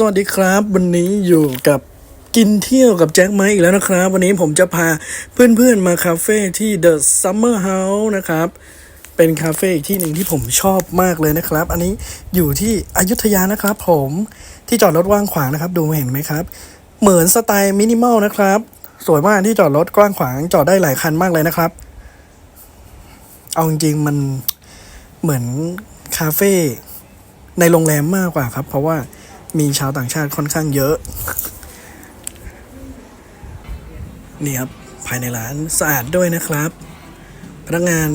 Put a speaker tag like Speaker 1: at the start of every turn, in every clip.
Speaker 1: สวัสดีครับ วันนี้อยู่กับกินเที่ยวกับแจ็คไมค์อีกแล้วนะครับ วันนี้ผมจะพาเพื่อนๆมาคาเฟ่ที่ The Summer House นะครับ เป็นคาเฟ่อีกที่หนึ่งที่ผมชอบมากเลยนะครับ อันนี้อยู่ที่อยุธยานะครับ ผมที่จอดรถว่างขวางนะครับ ดูเห็นไหมครับ เหมือนสไตล์มินิมอลนะครับ สวยมากที่จอดรถกว้างขวางจอดได้หลายคันมากเลยนะครับ เอาจริงๆมันเหมือนคาเฟ่ในโรงแรมมากกว่าครับ เพราะว่า มีชาวต่างชาติค่อนข้างเยอะ นี่ครับ ภายในร้านสะอาดด้วยนะครับ พนักงาน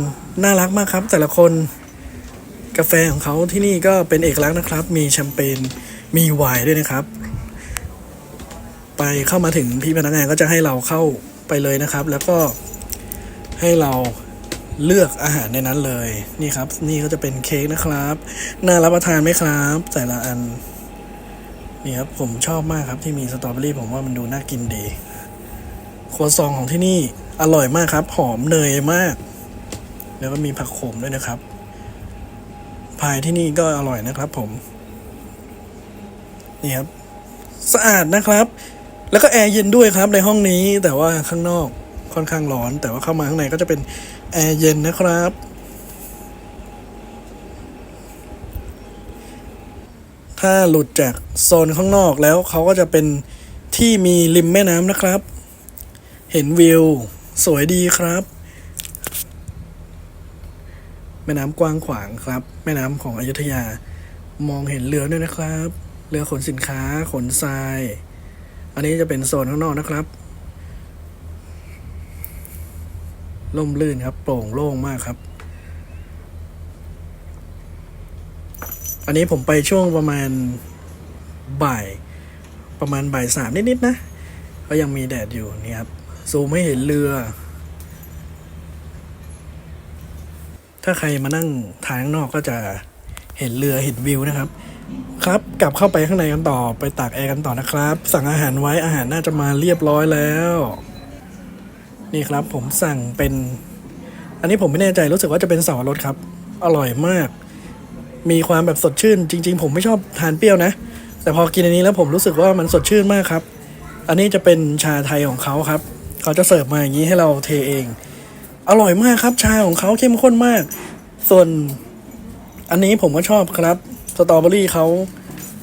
Speaker 1: น่ารักมากครับ แต่ละคนกาแฟของเขาที่นี่ก็เป็นเอกลักษณ์นะครับ มีแชมเปญมีไวน์ด้วยนะครับ ไปเข้ามาถึงพี่พนักงานก็จะให้เราเข้าไปเลยนะครับ แล้วก็ให้เราเลือกอาหารในนั้นเลย นี่ครับ นี่ก็จะเป็นเค้กนะครับ น่ารับประทานไหมครับ แต่ละอัน นี่ครับผมชอบมากครับที่มีสตรอเบอรี่ผมว่ามันดูน่ากินดีครัวซองของที่นี่อร่อยมากครับ หอมเนยมาก แล้วก็มีผักโขมด้วยนะครับพายที่นี่ก็อร่อยนะครับผม นี่ครับ สะอาดนะครับ แล้วก็แอร์เย็นด้วยครับในห้องนี้แต่ว่าข้างนอกค่อนข้างร้อน แต่ว่าเข้ามาข้างในก็จะเป็นแอร์เย็นนะครับ ถ้าหลุดจากโซนข้างนอกแล้วเขาก็จะเป็นที่มีริมแม่น้ำนะครับ เห็นวิว สวยดีครับ แม่น้ำกว้างขวางครับ แม่น้ำของอยุธยา มองเห็นเรือด้วยนะครับ เรือขนสินค้า ขนทราย อันนี้จะเป็นโซนข้างนอกนะครับล่มลื่นครับ โปร่งโล่งมากครับ อันนี้ผมไปช่วงประมาณบ่ายประมาณบ่ายสามนิดๆนะ ก็ยังมีแดดอยู่นี่ครับซูมไม่เห็นเรือ ถ้าใครมานั่งทางข้างนอกก็จะเห็นเรือเห็นวิวนะครับ ครับกลับเข้าไปข้างในกันต่อไปตากแอร์กันต่อนะครับ สั่งอาหารไว้อาหารน่าจะมาเรียบร้อยแล้ว นี่ครับผมสั่งเป็น อันนี้ผมไม่แน่ใจรู้สึกว่าจะเป็นเสาวรสครับ อร่อยมาก มีความแบบสดชื่น จริง ๆ ผมไม่ชอบทานเปรี้ยวนะ แต่พอกินอันนี้แล้วผมรู้สึกว่ามันสดชื่นมากครับ อันนี้จะเป็นชาไทยของเขาครับ เขาจะเสิร์ฟมาอย่างนี้ให้เราเทเอง อร่อยมากครับชาของเขาเข้มข้นมาก ส่วนอันนี้ผมก็ชอบครับ สตรอเบอรี่เขา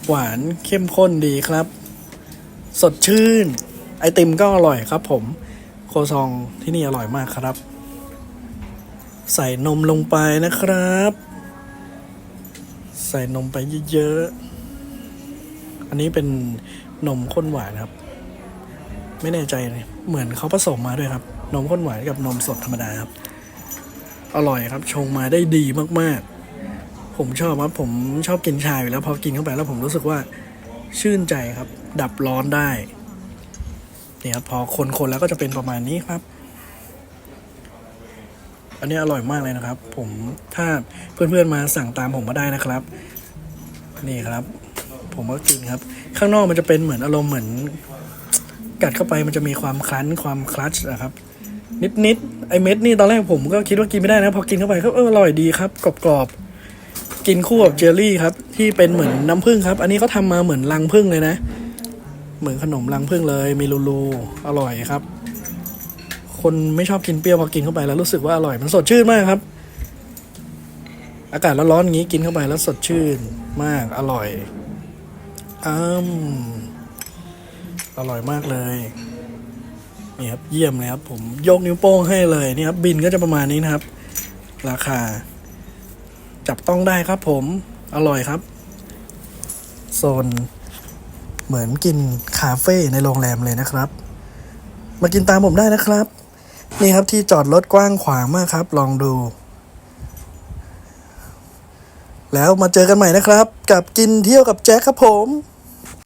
Speaker 1: หวานเข้มข้นดีครับ สดชื่น ไอติมก็อร่อยครับ ผม โคซองที่นี่อร่อยมากครับ ใส่นมลงไปนะครับ ใส่นมไปเยอะๆ อันนี้เป็นนมข้นหวานครับ ไม่แน่ใจเลยเหมือนเขาผสมมาด้วยครับ นมข้นหวานกับนมสดธรรมดาครับ อร่อยครับชงมาได้ดีมากๆ ผมชอบครับผมชอบกินชาอยู่แล้วพอกินเข้าไปแล้วผมรู้สึกว่าชื่นใจครับ ดับร้อนได้นี่ครับพอคนๆแล้วก็จะเป็นประมาณนี้ครับ อันนี้อร่อยมากเลยนะครับ ผมถ้าเพื่อนๆมาสั่งตามผมมาได้นะครับ นี่ครับ ผมก็กินครับ ข้างนอกมันจะเป็นเหมือนอารมณ์เหมือน กัดเข้าไปมันจะมีความคลั้นความคลัชนะครับ นิดๆไอเม็ดนี่ตอนแรกผมก็คิดว่ากินไม่ได้นะพอกินเข้าไปก็เอออร่อยดีครับกรอบๆกินคู่กับเจลลี่ครับ ที่เป็นเหมือนน้ำผึ้งครับ อันนี้เขาทำมาเหมือนรังผึ้งเลยนะ เหมือนขนมรังผึ้งเลยมีลูลูอร่อยครับ คนไม่ชอบกินเปรี้ยวพอกินเข้าไปแล้วรู้สึกว่าอร่อยมันสดชื่นมากครับ อากาศร้อนๆอย่างนี้กินเข้าไปแล้วสดชื่นมากอร่อยอืมอร่อยมากเลยนี่ครับเยี่ยมเลยครับผมยกนิ้วโป้งให้เลยนี่ครับบินก็จะประมาณนี้นะครับ ราคา จับต้องได้ครับผมอร่อยครับโซนเหมือนกินคาเฟ่ในโรงแรมเลยนะครับ มากินตามผมได้นะครับ นี่ครับที่จอดรถกว้างขวางมากครับ ลองดู แล้วมาเจอกันใหม่นะครับ กับกินเที่ยวกับแจ็คครับผม